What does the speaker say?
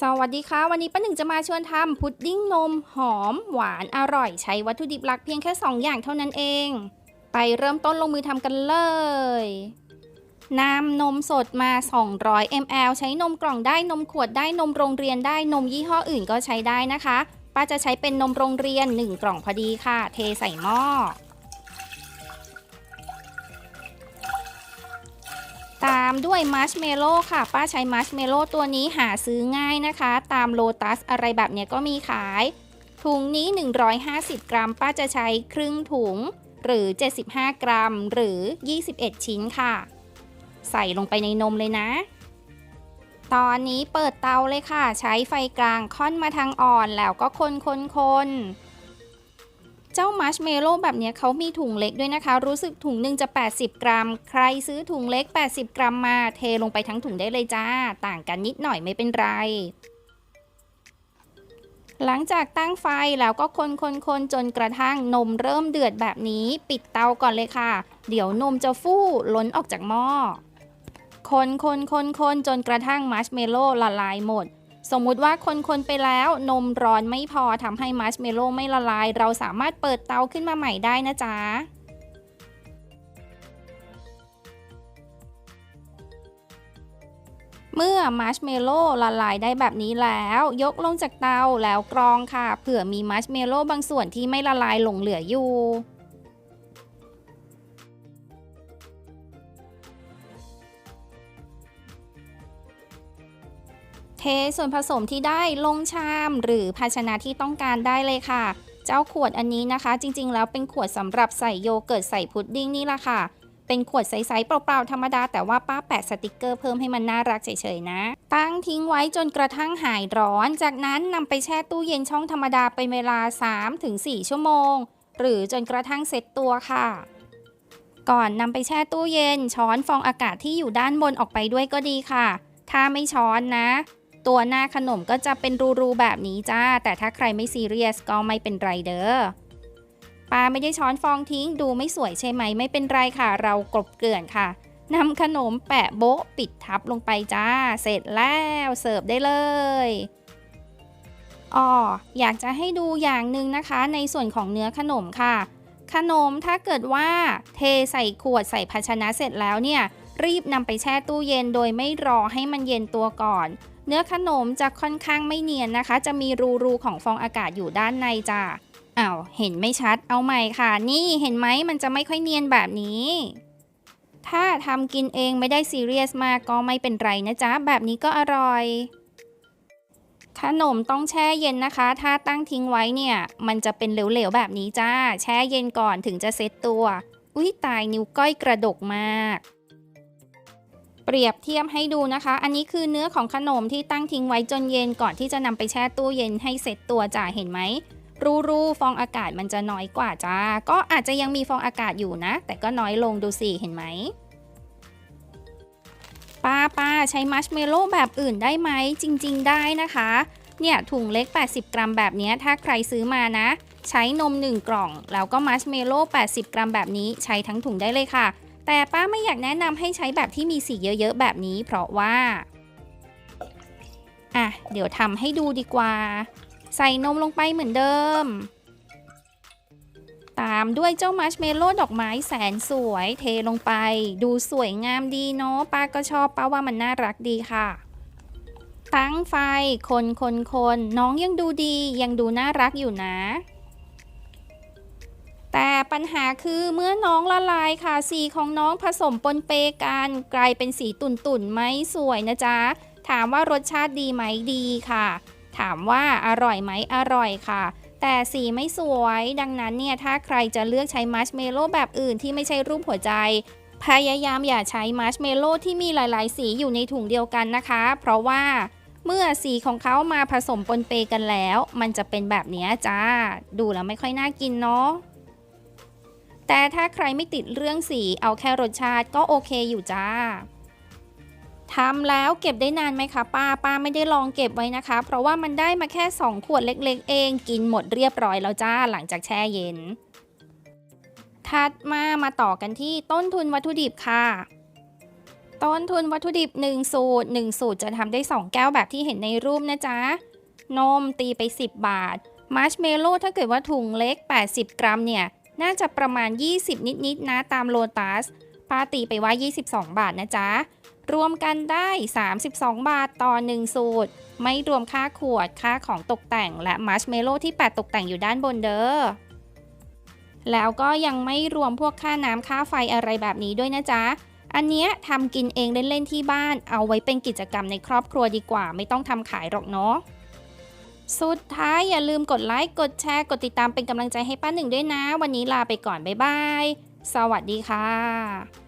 สวัสดีค่ะ วันนี้ป้าหนึ่งจะมาชวนทำพุดดิ้งนมหอม หวานอร่อย ใช้วัตถุดิบหลักเพียงแค่ 2 อย่างเท่านั้นเอง ไปเริ่มต้นลงมือทำกันเลยนำนมสดมา 200 ml ใช้นมกล่องได้นมขวดได้นมโรงเรียนได้นมยี่ห้ออื่นก็ใช้ได้นะคะ ป้าจะใช้เป็นนมโรงเรียน 1 กล่องพอดีค่ะ เทใส่หม้อามด้วยมัชเมลโล่ค่ะ ป้าใช้มัชเมลโล่ตัวนี้หาซื้อง่ายนะคะ ตามโลตัสอะไรแบบเนี้ยก็มีขาย ถุงนี้ 150 กรัม ป้าจะใช้ครึ่งถุง หรือ 75 กรัม หรือ 21 ชิ้นค่ะ ใส่ลงไปในนมเลยนะ ตอนนี้เปิดเตาเลยค่ะ ใช้ไฟกลางค่อนมาทางอ่อนแล้วก็คนคนคน เจ้ามัชเมลโล่แบบนี้เขามีถุงเล็กด้วยนะคะ รู้สึกถุงหนึ่งจะ 80 กรัม ใครซื้อถุงเล็ก 80 กรัมมา เทลงไปทั้งถุงได้เลยจ้า ต่างกันนิดหน่อยไม่เป็นไร หลังจากตั้งไฟแล้วก็คนคนคนจนกระทั่งนมเริ่มเดือดแบบนี้ ปิดเตาก่อนเลยค่ะ เดี๋ยวนมจะฟู่ล้นออกจากหม้อคนคนคนคนจนกระทั่งมัชเมลโล่ละลายหมด สมมุติว่าคนคนไปแล้วนมร้อนไม่พอทำให้มัชเมลโล่ไม่ละลาย เราสามารถเปิดเตาขึ้นมาใหม่ได้นะจ๊ะเมื่อมัชเมลโล่ละลายได้แบบนี้แล้ว ยกลงจากเตาแล้วกรองค่ะเผื่อมีมัชเมลโล่บางส่วนที่ไม่ละลายหลงเหลืออยู่ เทส่วนผสมที่ได้ลงชามหรือภาชนะที่ต้องการได้เลยค่ะ เจ้าขวดอันนี้นะคะ จริงๆ แล้วเป็นขวดสำหรับใส่โยเกิร์ตใส่พุดดิ้งนี่ละค่ะเป็นขวดใสๆเปล่าๆธรรมดาแต่ว่าป้าแปะสติกเกอร์เพิ่มให้มันน่ารักเฉยๆนะ ตั้งทิ้งไว้จนกระทั่งหายร้อน จากนั้นนำไปแช่ตู้เย็นช่องธรรมดาเป็นเวลา 3-4 ชั่วโมง หรือจนกระทั่งเซ็ตตัวค่ะ ก่อนนำไปแช่ตู้เย็น ช้อนฟองอากาศที่อยู่ด้านบนออกไปด้วยก็ดีค่ะ ถ้าไม่ช้อนนะ ตัวหน้าขนมก็จะเป็นรูๆแบบนี้จ้า แต่ถ้าใครไม่ซีเรียสก็ไม่เป็นไรเด้อปาไม่ได้ช้อนฟองทิ้งดูไม่สวยใช่ไหมไม่เป็นไรค่ะ เรากลบเกลื่อนค่ะนำขนมแปะโบ๊ะปิดทับลงไปจ้า เสร็จแล้วเสิร์ฟได้เลยอ๋ออยากจะให้ดูอย่างหนึ่งนะคะในส่วนของเนื้อขนมค่ะ ขนมถ้าเกิดว่าเทใส่ขวดใส่ภาชนะเสร็จแล้วเนี่ย รีบนำไปแช่ตู้เย็นโดยไม่รอให้มันเย็นตัวก่อน เนื้อขนมจะค่อนข้างไม่เนียนนะคะ จะมีรูๆของฟองอากาศอยู่ด้านในจ้าอ้าวเห็นไม่ชัดเอาใหม่ค่ะ นี่เห็นไหมมันจะไม่ค่อยเนียนแบบนี้ ถ้าทำกินเองไม่ได้ซีเรียสมากก็ไม่เป็นไรนะจ๊ะ แบบนี้ก็อร่อย ขนมต้องแช่เย็นนะคะ ถ้าตั้งทิ้งไว้เนี่ย มันจะเป็นเหลวๆแบบนี้จ้า แช่เย็นก่อนถึงจะเซ็ตตัว อุ้ยตายนิ้วก้อยกระดกมาก เปรียบเทียบให้ดูนะคะ อันนี้คือเนื้อของขนมที่ตั้งทิ้งไว้จนเย็นก่อนที่จะนำไปแช่ตู้เย็นให้เสร็จตัวจ้าเห็นไหมรูรูฟองอากาศมันจะน้อยกว่าจ้า ก็อาจจะยังมีฟองอากาศอยู่นะ แต่ก็น้อยลงดูสิเห็นไหมป้าป้าใช้มัชเมลโล่แบบอื่นได้ไหมจริง ๆ ได้นะคะ เนี่ยถุงเล็ก 80 กรัมแบบนี้ถ้าใครซื้อมานะ ใช้นม 1 กล่อง แล้วก็มัชเมลโล่80 กรัมแบบนี้ใช้ทั้งถุงได้เลยค่ะ แต่ป้าไม่อยากแนะนำให้ใช้แบบที่มีสีเยอะๆแบบนี้ เพราะว่า อะ เดี๋ยวทำให้ดูดีกว่า ใส่นมลงไปเหมือนเดิม ตามด้วยเจ้ามัชเมลโล่ดอกไม้แสนสวยเทลงไป ดูสวยงามดีเนาะป้าก็ชอบป้าว่ามันน่ารักดีค่ะตั้งไฟ คนคนคนน้องยังดูดียังดูน่ารักอยู่นะ แต่ปัญหาคือเมื่อน้องละลายค่ะ สีของน้องผสมปนเปกันกลายเป็นสีตุ่นๆไม่สวยนะจ๊ะ ถามว่ารสชาติดีไหมดีค่ะ ถามว่าอร่อยไหมอร่อยค่ะ แต่สีไม่สวย ดังนั้นเนี่ยถ้าใครจะเลือกใช้มัชเมลโล่แบบอื่นที่ไม่ใช่รูปหัวใจ พยายามอย่าใช้มัชเมลโล่ที่มีหลาย ๆ สีอยู่ในถุงเดียวกันนะคะ เพราะว่าเมื่อสีของเขามาผสมปนเปกันแล้ว มันจะเป็นแบบนี้จ้า ดูแล้วไม่ค่อยน่ากินเนาะ แต่ถ้าใครไม่ติดเรื่องสีเอาแค่รสชาติก็โอเคอยู่จ้าทำแล้วเก็บได้นานไหมคะป้าป้าไม่ได้ลองเก็บไว้นะคะ เพราะว่ามันได้มาแค่ 2 ขวดเล็กๆ เอง กินหมดเรียบร้อยแล้วจ้าหลังจากแช่เย็น ถัดมามาต่อกันที่ต้นทุนวัตถุดิบค่ะ ต้นทุนวัตถุดิบ 1 สูตร 1 สูตรจะทำได้ 2 แก้วแบบที่เห็นในรูปนะจ๊ะ นมตีไป 10 บาทมาร์ชเมลโล่ถ้าเกิดว่าถุงเล็ก 80 กรัมเนี่ย น่าจะประมาณ 20 นิดๆนะตามโลตัสป้าตีไปว่า 22 บาทนะจ๊ะ รวมกันได้ 32 บาทต่อ 1 สูตร ไม่รวมค่าขวดค่าของตกแต่ง และมาร์ชเมลโล่ที่แปะตกแต่งอยู่ด้านบนเด้อแล้วก็ยังไม่รวมพวกค่าน้ำค่าไฟอะไรแบบนี้ด้วยนะจ๊ะ อันเนี้ยทำกินเองเล่น ๆ ที่บ้าน เอาไว้เป็นกิจกรรมในครอบครัวดีกว่า ไม่ต้องทำขายหรอกเนาะ สุดท้ายอย่าลืมกดไลค์กดแชร์กดติดตามเป็นกำลังใจให้ป้าหนึ่งด้วยนะ วันนี้ลาไปก่อน บ๊ายบาย สวัสดีค่ะ